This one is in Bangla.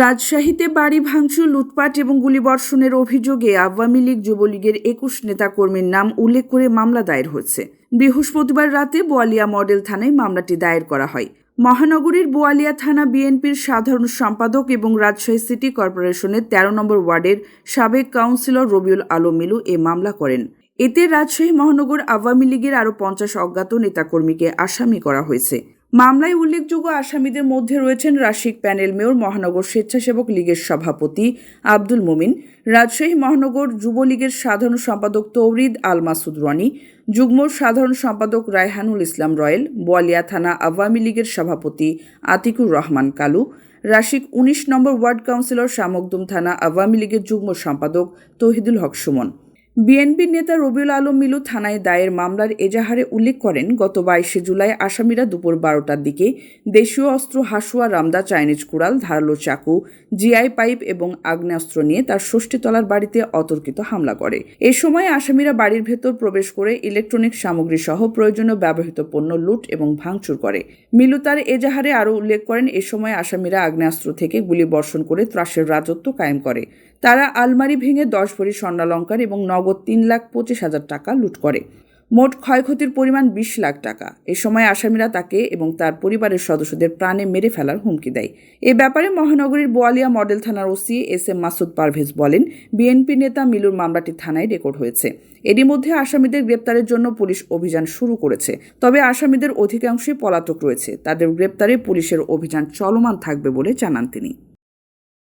রাজশাহীতে বাড়ি ভাঙচুর, লুটপাট এবং গুলিবর্ষণের অভিযোগে আওয়ামী লীগ যুবলীগের একুশ নেতাকর্মীর নাম উল্লেখ করে মামলা দায়ের হয়েছে। বৃহস্পতিবার রাতে বোয়ালিয়া মডেল থানায় মামলাটি দায়ের করা হয়। মহানগরীর বোয়ালিয়া থানা বিএনপির সাধারণ সম্পাদক এবং রাজশাহী সিটি কর্পোরেশনের তেরো নম্বর ওয়ার্ডের সাবেক কাউন্সিলর রবিউল আলম মিলু এ মামলা করেন। এতে রাজশাহী মহানগর আওয়ামী লীগের আরও পঞ্চাশ অজ্ঞাত নেতাকর্মীকে আসামি করা হয়েছে। মামলায় উল্লেখযোগ্য আসামিদের মধ্যে রয়েছেন রাশিক প্যানেল মেয়র মহানগর স্বেচ্ছাসেবক লীগের সভাপতি আব্দুল মোমিন, রাজশাহী মহানগর যুবলীগের সাধারণ সম্পাদক তৌরিদ আল মাসুদ রনি, যুগ্ম সাধারণ সম্পাদক রায়হানুল ইসলাম রয়েল, বোয়ালিয়া থানা আওয়ামী লীগের সভাপতি আতিকুর রহমান কালু, রাশিক উনিশ নম্বর ওয়ার্ড কাউন্সিলর শামকদুম থানা আওয়ামী লীগের যুগ্ম সম্পাদক তহিদুল হক সুমন। বিএনপির নেতা রবিউল আলম মিলু থানায় দায়ের মামলার এজাহারে উল্লেখ করেন, গত বাইশে জুলাই আসামিরা দুপুর বারোটার দিকে দেশীয় অস্ত্র হাসুয়া রামদা চাইনিজ কুড়াল, ধারালো চাকু, জিআই পাইপ এবং আগ্নেয়াস্ত্র নিয়ে তার ষষ্ঠীতলার বাড়িতে অতর্কিত হামলা করে। এ সময় আসামিরা বাড়ির ভেতর প্রবেশ করে ইলেকট্রনিক সামগ্রী সহ প্রয়োজনীয় ব্যবহৃত পণ্য লুট এবং ভাঙচুর করে। মিলু তার এজাহারে আরও উল্লেখ করেন, এ সময় আসামিরা আগ্নেয়াস্ত্র থেকে গুলি বর্ষণ করে ত্রাসের রাজত্ব কায়েম করে। তারা আলমারি ভেঙে দশ ভরি স্বর্ণালঙ্কার এবং নগদ তিন লাখ পঁচিশ হাজার টাকা লুট করে। মোট ক্ষয়ক্ষতির পরিমাণ বিশ লাখ টাকা। এ সময় আসামিরা তাকে এবং তার পরিবারের সদস্যদের প্রাণে মেরে ফেলার হুমকি দেয়। এ ব্যাপারে মহানগরীর বোয়ালিয়া মডেল থানার OC S M Masud Parvez বলেন, বিএনপি নেতা মিলুর মামলাটি থানায় রেকর্ড হয়েছে। এরই মধ্যে আসামিদের গ্রেপ্তারের জন্য পুলিশ অভিযান শুরু করেছে। তবে আসামিদের অধিকাংশই পলাতক রয়েছে। তাদের গ্রেপ্তারে পুলিশের অভিযান চলমান থাকবে বলে জানান তিনি।